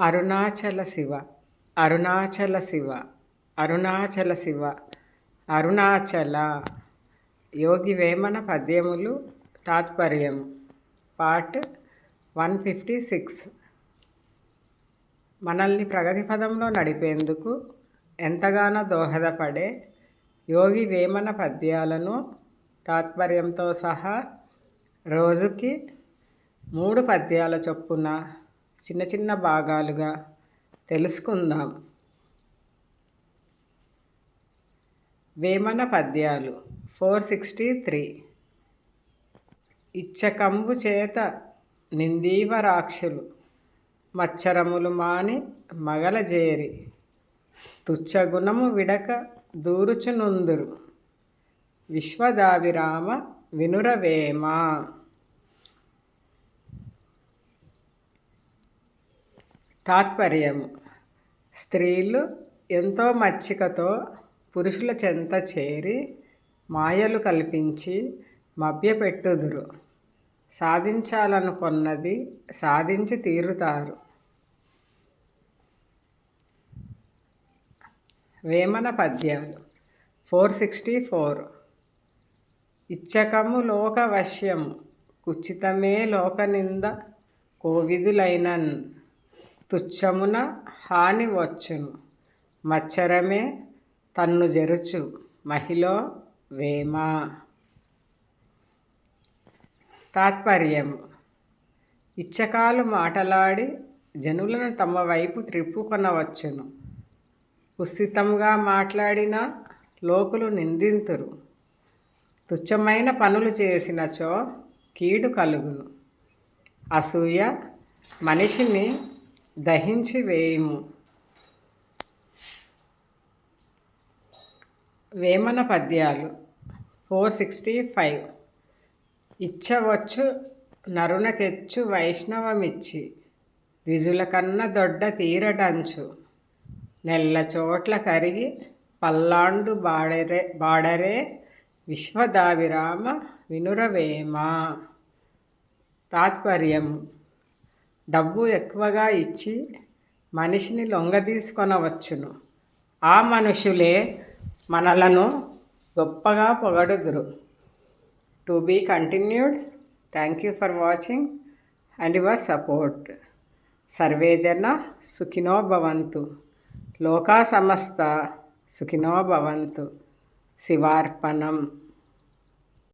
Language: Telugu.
అరుణాచల శివ అరుణాచల శివ అరుణాచల శివ అరుణాచల. యోగి వేమన పద్యములు తాత్పర్యం పార్ట్ వన్ ఫిఫ్టీ సిక్స్. మనల్ని ప్రగతి పదంలో నడిపేందుకు ఎంతగానో దోహదపడే యోగి వేమన పద్యాలను తాత్పర్యంతో సహా రోజుకి మూడు పద్యాల చొప్పున చిన్న చిన్న భాగాలుగా తెలుసుకుందాం. వేమన పద్యాలు ఫోర్ సిక్స్టీ త్రీ. ఇచ్చకంబు చేత నిందీవరాక్షులు మచ్చరములు మాని మగలజేరి తుచ్చగుణము విడక దూరుచునుందురు. విశ్వదావిరామ వినురవేమా. తాత్పర్యము. స్త్రీలు ఎంతో మచ్చికతో పురుషుల చెంత చేరి మాయలు కల్పించి మభ్యపెట్టుదురు. సాధించాలనుకున్నది సాధించి తీరుతారు. వేమన పద్యాలు. Four sixty four. ఇచ్చకము లోకవశ్యము కుచితమే లోకనింద కోవిదులైనన్. తుచ్చమున హాని వచ్చును. మచ్చరమే తన్ను జరుచు. మహిళ వేమ. తాత్పర్యము. ఇచ్చకాలు మాటలాడి జనులను తమ వైపు త్రిప్పుకొనవచ్చును. కుస్థితంగా మాట్లాడిన లోకులు నిందింతురు. తుచ్చమైన పనులు చేసినచో కీడు కలుగును. అసూయ మనిషిని దహించి వేయము. వేమన పద్యాలు ఫోర్ సిక్స్టీ ఫైవ్. ఇచ్చవచ్చు నరునకెచ్చు వైష్ణవమిచ్చి ద్విజుల కన్న దొడ్డ తీరటంచు నెల్ల చోట్ల కరిగి పల్లాండు బాడరే బాడరే విశ్వదావిరామ వినురవేమ. తాత్పర్యం డబ్బు ఎక్కువగా ఇచ్చి మనిషిని లొంగదీసుకొనవచ్చును ఆ మనుషులే మనలను గొప్పగా పొగడుదురు. To be continued. Thank you for watching and your support. Survey జన సుఖినో భవంతు. లోకా సమస్త సుఖినో భవంతు. శివార్పణం.